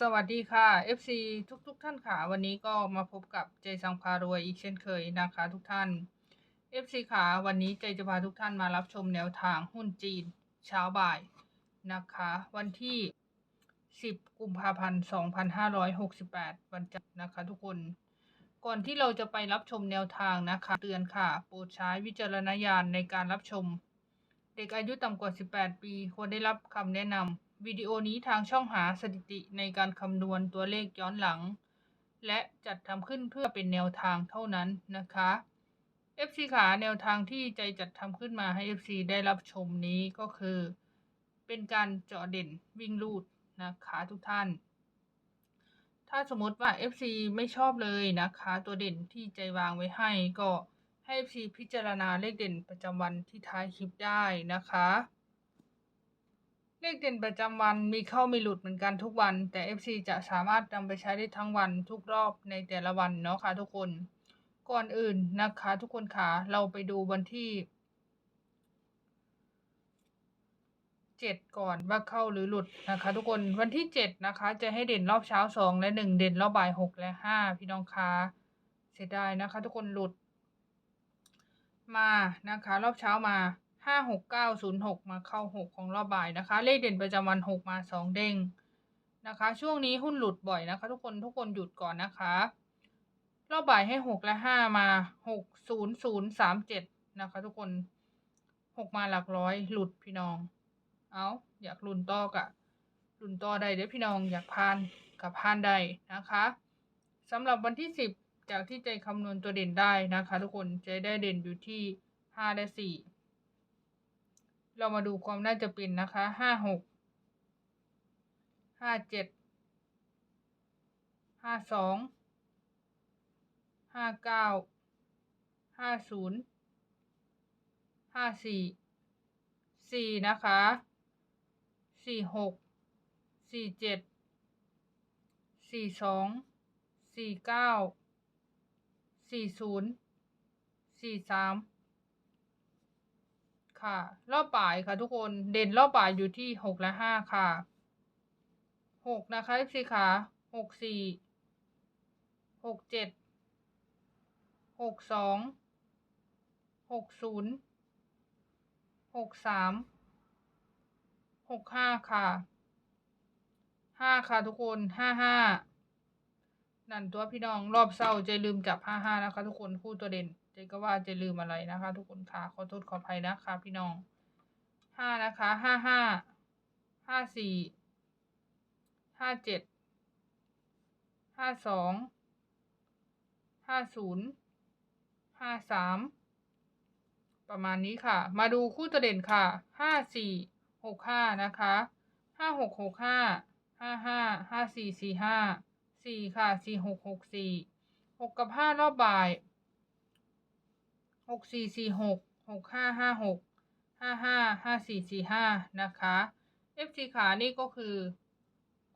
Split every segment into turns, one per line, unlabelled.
สวัสดีค่ะ FC ทุกทุกๆท่านค่ะ วันนี้ก็มาพบกับเจสังพารวยอีกเช่นเคยนะคะทุกท่าน FC ค่ะวันนี้เจจะพาทุกท่านมารับชมแนวทางหุ้นจีน เช้าบ่ายนะคะ วันที่ 10 กุมภาพันธ์ 2568 วันจันทร์นะคะทุกคน ก่อนที่เราจะไปรับชมแนวทางนะคะ เตือนค่ะ โปรดใช้วิจารณญาณในการรับชม เด็กอายุต่ำกว่า 18 ปีควรได้รับคำแนะนำ วิดีโอนี้ทางช่องหาสถิติในการคำนวณตัวเลขย้อนหลัง และจัดทำขึ้นเพื่อเป็นแนวทางเท่านั้นนะคะ FC ขาแนวทางที่ใจจัดทำขึ้นมาให้ FC ได้รับชมนี้ก็คือ เป็นการเจาะเด่นวิ่งลูดนะคะทุกท่าน ถ้าสมมติว่า FC ไม่ชอบเลยนะคะ ตัวเด่นที่ใจวางไว้ให้ก็ให้ FC พิจารณาเลขเด่นประจำวันที่ท้ายคลิปได้นะคะ เลขเด่นประจำวันมีเข้ามีหลุดเหมือนกันทุกวัน แต่ FC จะสามารถนำไปใช้ได้ทั้งวันทุกรอบในแต่ละวันเนาะค่ะทุกคน ก่อนอื่นนะคะ ทุกคนค่ะเราไปดูวันที่เจ็ดก่อนว่าเข้าหรือหลุดนะคะ ทุกคนวันที่เจ็ดนะคะ จะให้เด่นรอบเช้าสองและหนึ่งเด่นรอบบ่ายหกและห้าพี่น้องคะเสียดายนะคะ ทุกคนหลุด มานะคะ รอบเช้ามา ห้าหกเก้าศูนย์หกมาเข้าหกของรอบบ่ายนะคะ เลขเด่นประจำวันหกมาสองเด้งนะคะ ช่วงนี้หุ้นหลุดบ่อยนะคะ ทุกคนทุกคนหยุดก่อนนะคะ รอบบ่ายให้หกและห้ามาหกศูนย์ศูนย์สามเจ็ดนะคะ ทุกคนหกมาหลักร้อยหลุดพี่น้อง เอาอยากลุนต่อกะลุนต่อได้เด้อพี่น้องอยากพานกับพานได้นะคะสำหรับวันที่สิบจากที่ใจคำนวณตัวเด่นได้นะคะ ทุกคนใจได้เด่นอยู่ที่ห้าและสี่ เรามาดูความน่าจะเป็นนะคะห้าหกห้าเจ็ดห้าสองห้าเก้าห้าศูนย์ห้าสี่สี่นะคะสี่หกสี่เจ็ดสี่สองสี่เก้าสี่ศูนย์สี่สาม ค่ะ รอบบ่ายค่ะทุกคนเด่นรอบบ่ายอยู่ที่หกและห้าค่ะหกนะคะสิค่ะหกสี่หกเจ็ดหกสองหกศูนย์หกสามหกห้าค่ะห้าค่ะทุกคนห้าห้านั่นตัวพี่น้องรอบเศร้าใจลืมจับห้าห้านะคะทุกคนคู่ตัวเด่น ใจก็ว่าจะลืมอะไรนะคะ ทุกคนค่ะขอโทษขออภัยนะคะ พี่น้องห้านะคะห้าห้าห้าสี่ห้าเจ็ดห้าสองห้าศูนย์ห้าสามประมาณนี้ค่ะ มาดูคู่ตัวเด่นค่ะห้าสี่หกห้านะคะห้าหกหกห้าห้าห้าห้าสี่สี่ห้าสี่ค่ะสี่หกหกสี่หกกับห้ารอบบ่าย หกสี่สี่หกหกห้าห้าหกห้าห้าห้าสี่สี่ห้านะคะ FC ขานี่ก็คือ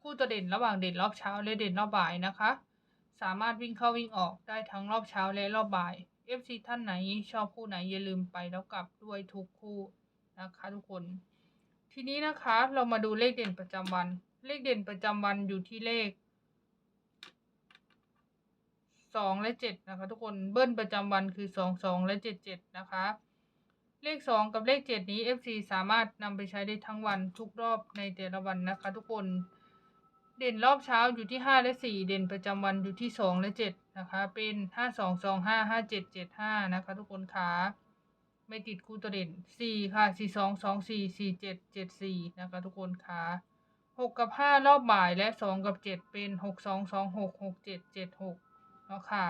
คู่ตัวเด่นระหว่างเด่นรอบเช้าและเด่นรอบบ่ายนะคะ สามารถวิ่งเข้าวิ่งออกได้ทั้งรอบเช้าและรอบบ่าย FC ท่านไหนชอบคู่ไหนอย่าลืมไปแล้วกลับด้วยทุกคู่นะคะทุกคน ทีนี้นะคะเรามาดูเลขเด่นประจำวัน เลขเด่นประจำวันอยู่ที่เลข สองและเจ็ดนะคะ ทุกคนเบิ้ลประจำวันคือสองสองและเจ็ดเจ็ดนะคะ เลขสองกับเลขเจ็ดนี้ FC สามารถนำไปใช้ได้ทั้งวันทุกรอบในแต่ละวันนะคะ ทุกคนเด่นรอบเช้าอยู่ที่ห้าและสี่เด่นประจำวันอยู่ที่สองและเจ็ดนะคะ เป็นห้าสองสองห้าห้าเจ็ดเจ็ดห้านะคะ ทุกคนค่ะไม่ติดคู่ตัวเด่นสี่ค่ะสี่สองสองสี่สี่เจ็ดเจ็ดสี่นะคะ ทุกคนค่ะหกกับห้ารอบบ่ายและสองกับเจ็ดเป็นหกสองสองหกหกเจ็ดเจ็ดหก เนาะค่ะ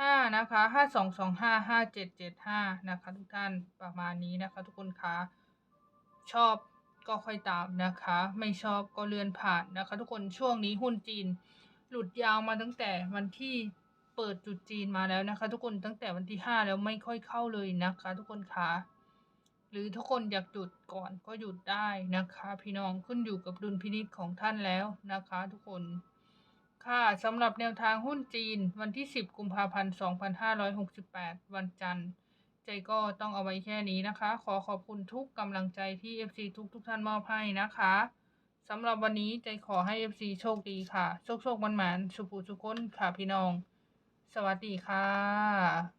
ห้านะคะห้าสองสองห้าห้าเจ็ดเจ็ดห้านะคะทุกท่านประมาณนี้นะคะทุกคนค่ะชอบก็ค่อยตามนะคะ ไม่ชอบก็เลื่อนผ่านนะคะ ทุกคนช่วงนี้หุ้นจีน หลุดยาวมาตั้งแต่วันที่เปิดจุดจีนมาแล้วนะคะ ทุกคนตั้งแต่วันที่ห้าแล้วไม่ค่อยเข้าเลยนะคะ ทุกคนคะหรือทุกคนอยากหยุดก่อนก็หยุดได้นะคะ พี่น้องขึ้นอยู่กับดุลพินิจของท่านแล้วนะคะ ทุกคน ค่ะสำหรับแนวทางหุ้นจีน วันที่ 10 กุมภาพันธ์ 2568 วันจันทร์ ใจก็ต้องเอาไว้แค่นี้นะคะ ขอขอบคุณทุกกำลังใจที่ FC ทุกทุกท่านมอบให้นะคะสำหรับวันนี้ใจขอให้ FC โชคดีค่ะ โชคโชคมันหมานสุภูสุก้นค่ะพี่น้อง สวัสดีค่ะ